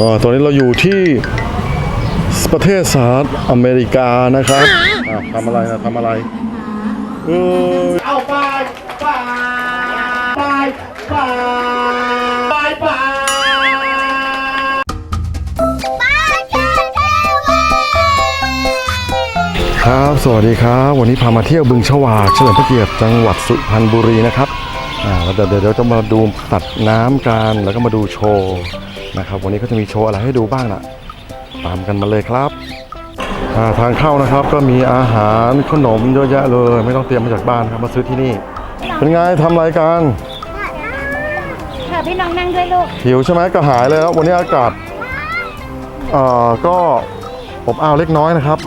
อ๋อตอนนี้เราอยู่ที่ประเทศสหรัฐอเมริกานะครับอะทำอะไรนะทำอะไรเออเอาไปไปไปไปไปไปครับ สวัสดีครับ วันนี้พามาเที่ยวบึงฉวากเฉลิมพระเกียรติจังหวัดสุพรรณบุรีนะครับอ่าเดี๋ยวเดี๋ยวเดี๋ยวจะมาดูตัดน้ำกันแล้วก็มาดูโชว์ นะครับวันนี้ก็จะมีโชว์อะไรให้ดูบ้างน่ะ ตามกันมาเลยครับอ่าทางเข้านะครับก็มีอาหารขนมเยอะแยะเลย ไม่ต้องเตรียมมาจากบ้านครับมาซื้อที่นี่ เป็นไงทำอะไรกันค่ะพี่น้องนั่งด้วยลูกหิวใช่ไหมก็หายเลยแล้ววันนี้อากาศเอ่อก็อบอ้าวเล็กน้อยนะครับ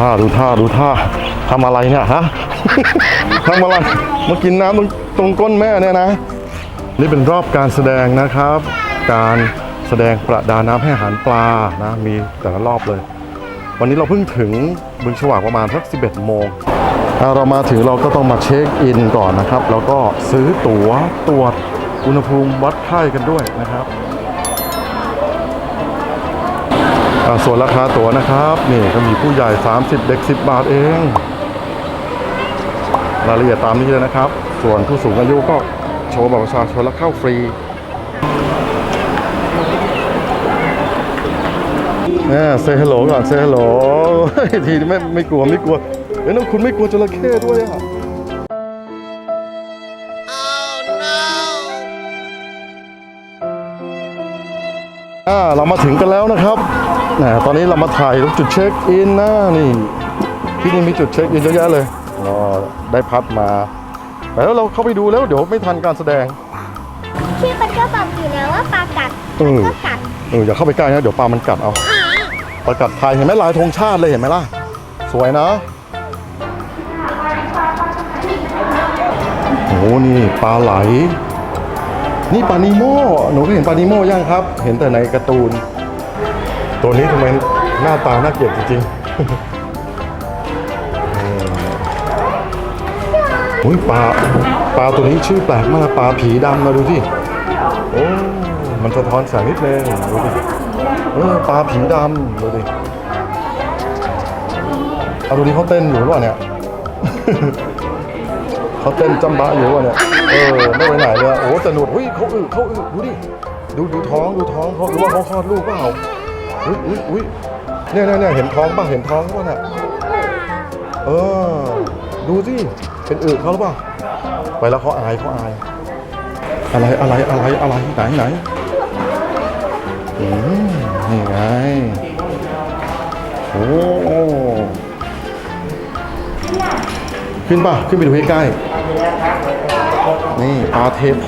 ท่าดูท่าดูท่าทำอะไรเนี่ยฮะทำอะไรมากินน้ำตรงตรงก้นแม่เนี่ยนะ นี่เป็นรอบการแสดงนะครับ การแสดงประดาน้ำให้อาหารปลานะมีแต่ละรอบเลย วันนี้เราเพิ่งถึงบึงฉวากประมาณสัก 11 โมงอ่าเรามาถึงเราก็ต้องมาเช็คอินก่อนนะครับ แล้วก็ซื้อตั๋วตรวจอุณหภูมิวัดไข้กันด้วยนะครับ ส่วนราคาตั๋วนะครับนี่ก็มีผู้ใหญ่ 30 เด็ก 10 บาทเอง รายละเอียดตามนี้เลยนะครับ ส่วนผู้สูงอายุก็โชว์บัตรประชาชนแล้วเข้าฟรีเนี่ยเซฮัลโหลก่อนเซฮัลโหลทีไม่ไม่กลัวไม่กลัวเอ้ยนั่นคุณไม่กลัวจระเข้ด้วยอะ อ่าเรามาถึงกันแล้วนะครับแหมตอนนี้เรามาถ่ายจุดเช็คอินนะนี่ที่นี่มีจุดเช็คอินเยอะแยะเลยอ๋อได้พัดมาแต่แล้วเราเข้าไปดูแล้วเดี๋ยวไม่ทันการแสดงพี่มันก็บอกอยู่แล้วว่าปลากัดเออก็กัดเอออย่าเข้าไปใกล้นะเดี๋ยวปลามันกัดเอาปลากัดไทยเห็นไหมลายธงชาติเลยเห็นไหมล่ะ สวยนะโอ้นี่ปลาไหล นี่ปานิโมหนูเคยเห็นปานิโมยังครับ เห็นแต่ในการ์ตูน ตัวนี้ทำไมหน้าตาน่าเกลียดจริงๆโอ้ยปลาปลาตัวนี้ชื่อแปลกมากปลาผีดำมาดูสิโอ้มันสะท้อนแสงนิดนึงดูดิเออปลาผีดำดูดิเอาดูดิเขาเต้นอยู่หรือเปล่าเนี่ยเขาเต้นจำบะอยู่หรือเปล่าเนี่ย เออไม่ไปไหนเลยโอ้แต่หนวดเฮ้ยเขาอึเขาอึดูดิดูดูท้องดูท้องเขาหรือว่าเขาคลอดลูกเปล่าอุ้ยอุ้ยอุ้ยเนี่ยเนี่ยเนี่ยเห็นท้องป่ะเห็นท้องป่ะเนี่ยเออ ดูสิเป็นอึเขาหรือเปล่าไปแล้วเขาอายเขาอาย อะไรอะไรอะไรอะไรไหนไหนอืมนี่ไงโอ้ ขึ้นป่ะ ขึ้นไปดูใกล้ๆนี่ปลาเทโพ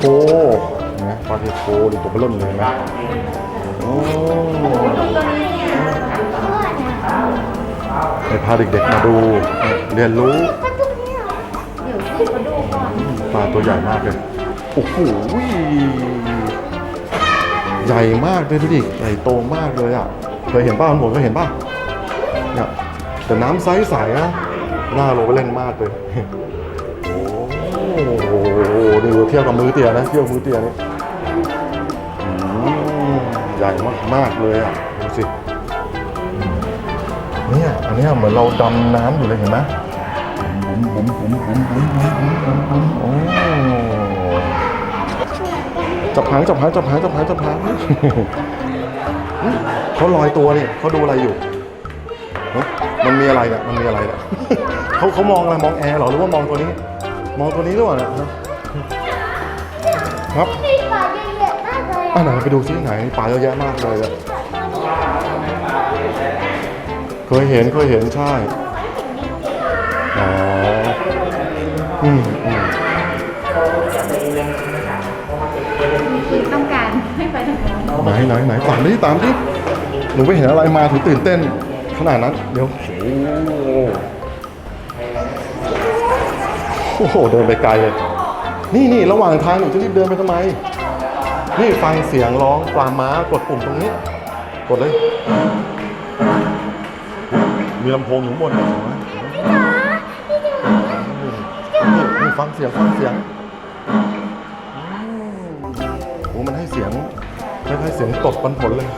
นะปลาเทโพดูตัวเบล่มเลยเห็นะโอ้ให้พาเด็กๆมาดู เรียนรู้ปลาตัวใหญ่มากเลย โอ้โหใหญ่มากเลยดูดิใหญ่โตมากเลยอะเคยเห็นป้าผมเคยเห็นป้าเนี่ยแต่น้ำใสๆนะ หน่าลงไปเล่นมากเลย โอ้โหดูเทียบกับมือเตียนะ เทียบมือเตียนี่ใหญ่มากๆเลยอะ ดูสิ เนี่ย อันนี้เหมือนเราดำน้ำอยู่เลยเห็นไหมบุ๋มบุ๋มบุ๋มบุ๋มบุ๋มบุ๋มบุ๋มบุ๋มบุ๋มโอ้จับหางจับหางจับหางจับหางจับหางอุ๊ยเขาลอยตัวนี่เขาดูอะไรอยู่ มันมีอะไรเนี่ยมันมีอะไรเนี่ยเขาเขามองอะไรมองแอร์เหรอหรือว่ามองตัวนี้ มองตัวนี้หรือเปล่าเนี่ยฮะครับมีปลาเยอะๆมากเลยอะไหนไปดูซิไหนปลาเยอะแยะมากเลยอะเคยเห็นเคยเห็นใช่อ๋ออืมอืมต้องการให้ไปทางนู้นไหนไหนไหนตามดิตามดิหนูไปเห็นอะไรมาถึงตื่นเต้น ขนาดนั้น เดี๋ยวโอ้โหเดินไปไกลเลย นี่นี่ระหว่างทางหนูจะรีบเดินไปทำไม นี่ฟังเสียงร้องปลาม้ากดปุ่มตรงนี้ กดเลย มีลำโพงอยู่บนหนไหมนี่นี่ฟังเสียงฟังเสียงโอ้มันให้เสียงคล้ายๆเสียงตดปันผลเลย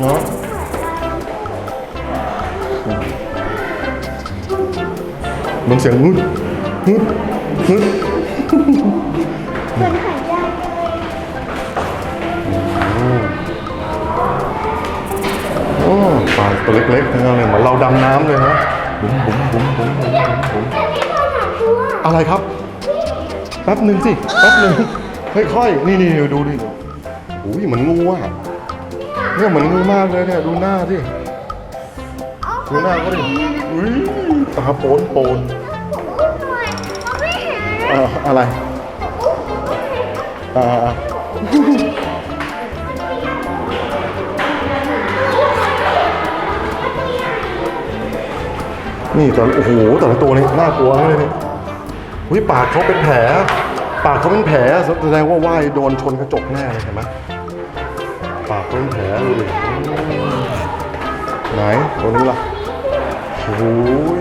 เนาะมันเสียงงึดงึดงึดเหมือนหายใจเลยโอ้ปลาตัวเล็กๆทั้งนั้นเลยเหมือนเราดำน้ำเลยนะบุ๋มบุ๋มบุ๋มบุ๋มบุ๋มบุ๋มอถามอะไรครับ แป๊บหนึ่งสิ แป๊บหนึ่งค่อยๆ นี่นี่ดูดิโอ้ยเหมือนงูอะ เนี่ยเหมือนงูมากเลยเนี่ยดูหน้าสิดูหน้าเขาดิอุ้ยตาโปนโปนอุ้มหน่อยเขาไม่เห็นเอ่ออะไรอ่านี่แต่โอ้โหแต่ละตัวนี่น่ากลัวเลยนี่วิปากเขาเป็นแผล ปากเขาเป็นแผลแสดงว่าว่ายโดนชนกระจกแน่เลยเห็นไหม ปากเขาเป็นแผลดูดิไหนตัวนี้ล่ะโอ้ย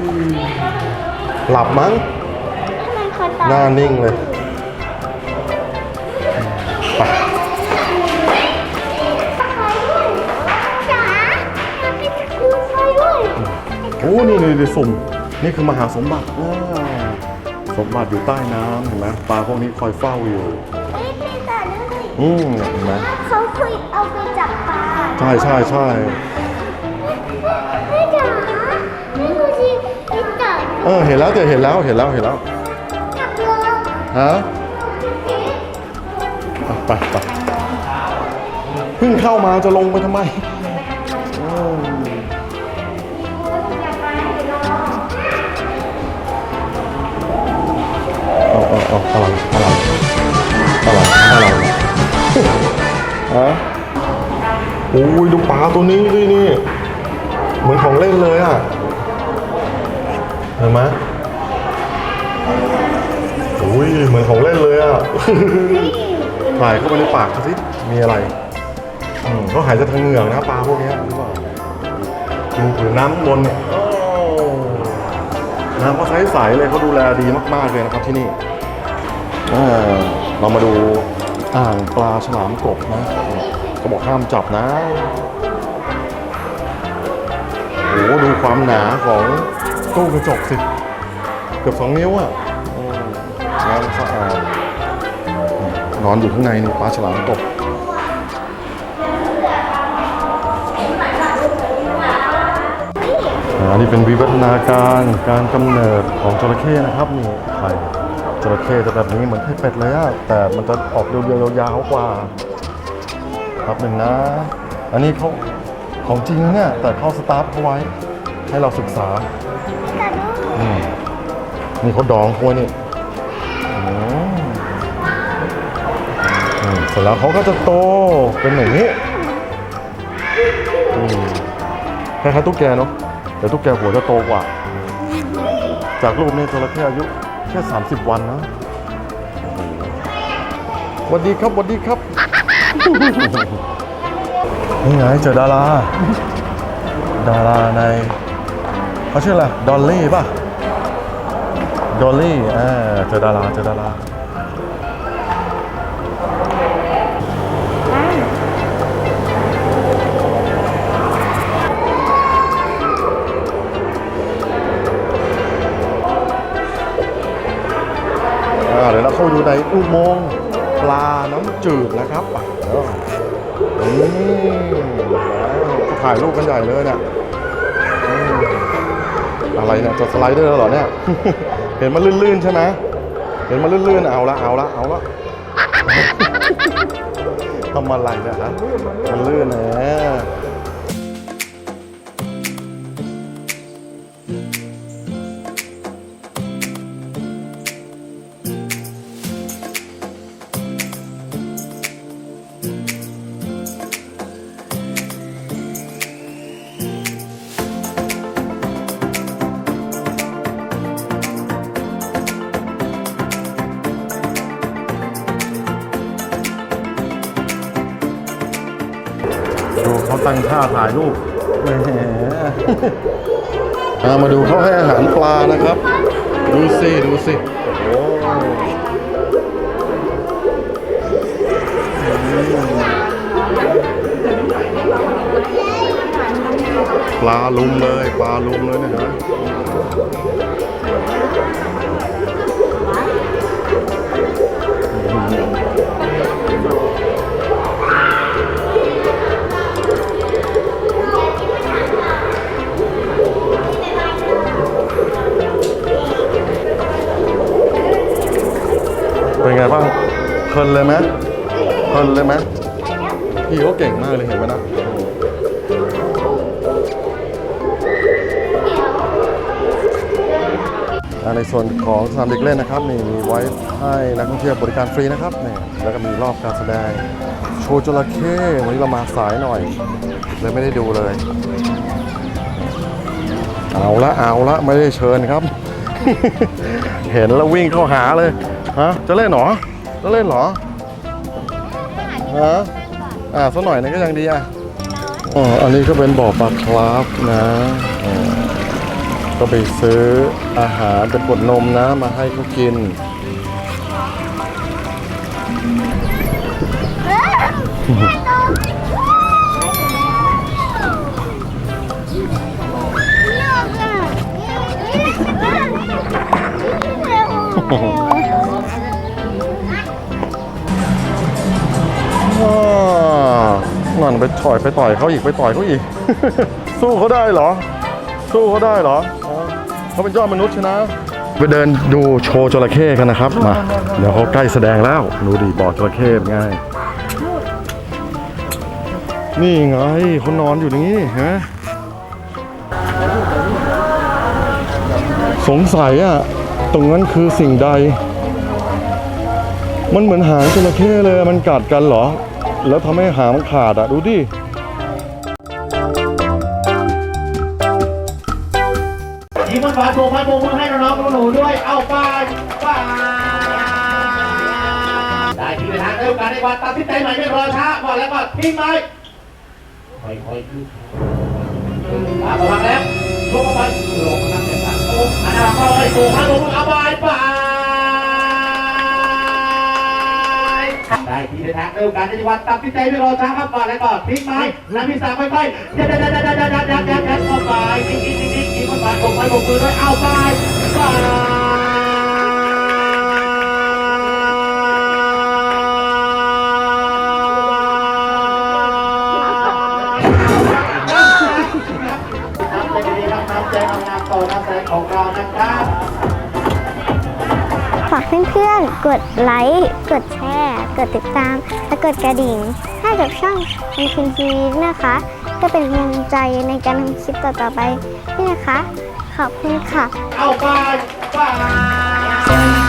หลับมั้งมันคอยตาหน้านิ่งเลยไปจ๋าอยากไปดูไฟด้วยโอ้นี่นี่นี่สุ่มนี่คือมหาสมบัติว้าวสมบัติอยู่ใต้น้ำเห็นไหมปลาพวกนี้คอยเฝ้าอยู่เอ้ยพี่จ๋าดูสิอืมเนี่ยเห็นไหมเขาเคยเอาไปจับปลาใช่ใช่ใช่พี่จ๋านี่ดูสิพี่จ๋าเออเห็นแล้วเดี๋ยวเห็นแล้วเห็นแล้วเห็นแล้วจับลงฮะอะไปไปเพิ่งเข้ามาจะลงไปทำไมอืมเอาเอาเอาอะไรอะ อ้ยดูปลาตัวนี้ดินี่เหมือนของเล่นเลยอะเห็นไหมโอ้ยเหมือนของเล่นเลยอะถ่ายเข้าไปในปากสิมีอะไรอืมเขาหายจากทางเหงือกนะปลาพวกนี้หรือเปล่าดูผืนน้ำบนเนี่ยน้ำเขาใสเลยเขาดูแลดีมากๆเลยนะครับที่นี่อ่าเรามาดูอ่างปลาฉลามกบนะ เขาบอกห้ามจับนะโอ้โหดูความหนาของตู้กระจกสิ เกือบสองนิ้วอะงานสะอาดนอนอยู่ข้างในนี่ปลาฉลามตกอ่านี่เป็นวิวัฒนาการการกำเนิดของจระเข้นะครับนี่ไข่จระเข้จะแบบนี้เหมือนไข่เป็ดเลยอะแต่มันจะออกเรียวๆยาวๆกว่า ครับหนึ่งนะ อันนี้เขาของจริงนะเนี่ย แต่เขาสตาร์ทเขาไว้ ให้เราศึกษาอืมนี่เขาดองเขาไว้นี่อืมอืมเสร็จแล้วเขาก็จะโตเป็นอย่างนี้อืมคล้ายๆตุ๊กแกเนาะแต่ตุ๊กแกหัวจะโตกว่า จากรูปนี้จระเข้อายุแค่ 30 วันนะสวัสดีครับสวัสดีครับ นี่ไงเจอดารา ดาราในเขาชื่ออะไรดอลลี่ป่ะ ดอลลี่อ่าเจอดาราเจอดาราอ่าเดี๋ยวเราเข้าไปดูในอุโมงค์ปลาน้ำจืดนะครับ แล้วนี่ถ่ายรูปกันใหญ่เลยเนี่ยอะไรเนี่ยจะสไลเดอร์แล้วเหรอเนี่ย เห็นมันลื่นๆใช่ไหมเห็นมันลื่นๆเอาละเอาละเอาละทำอะไรเนี่ยฮะมันลื่นนะ ตั้งท่าถ่ายรูปแหมอะมาดูเขาให้อาหารปลานะครับ ดูสิดูสิโอ้ปลาลุมเลย ปลาลุมเลยเนะฮะ เพลินเลยไหมเพลินเลยไหมพี่เขาเก่งมากเลยเห็นไหมนะในส่วนของสนามเด็กเล่นนะครับนี่มีไว้ให้นักท่องเที่ยวบริการฟรีนะครับนี่แล้วก็มีรอบการแสดง โชว์จระเข้วันนี้เรามาสายหน่อยเลยไม่ได้ดูเลย เอาละเอาละไม่ได้เชิญครับ เห็นแล้ววิ่งเข้าหาเลยฮะจะเล่นเหรอ จะเล่นเหรอฮะอ่าสักหน่อยนึงก็ยังดีอะอ๋ออันนี้ก็เป็นบ่อปลาคราฟนะอ่าก็ไปซื้ออาหารเป็นขวดนมนะ มาให้เขากินว้ นั่นไปต่อยไปต่อยเขาอีกไปต่อยเขาอีก สู้เขาได้เหรอ สู้เขาได้เหรอเขาเป็นยอดมนุษย์ชนะไปเดินดูโชว์จระเข้กันนะครับมาเดี๋ยวเขาใกล้แสดงแล้วดูดิบ่อจระเข้เป็นไงนี่ไงเขานอนอยู่ตรงนี้ฮะสงสัยอะตรงนั้นคือสิ่งใด มันเหมือนหางจระเข้เลยมันกัดกันเหรอ แล้วทำให้หางมันขาดอะ ดูดิทีมบอลฝาโบกไม้โบกมือให้น้องๆหนูๆด้วย เอาไปไปได้ทีเป็นทางเร็วกันในวันตัดสินใจใหม่ไม่รอช้าก่อนแล้วก็ทิ้งไม้ค่อยๆขึ้นมาประมาณแล้วลงมาไปลงมาตั้งแต่สามโอ้อันนั้นก็ไปโบกไม้โบมือเอาไปไป ทีเป็นทางเร็วกันในวันตัดสินใจไม่รอช้าครับก่อนแล้วก็ทิ้งไม้น้ำพิซซ่าค่อยๆยัดยัดยัดยัดยัดยัดยัดยัดยัดเข้าไปทิ้งทิ้งทิ้งทิ้งทิ้งเข้าไปโบกไม้โบกมือด้วยเอาไปไปน้ำใจดีๆครับน้ำใจทำงานต่อน้ำใจของเรานะครับฝากเพื่อนๆ กดไลค์ กดแชร์ กดติดตาม และกดกระดิ่ง ให้กับช่องเป็นคินทีวีนะคะ ก็เป็นกำลังใจในการทำคลิปต่อๆไปนี่นะคะ ขอบคุณค่ะ เอาไปไป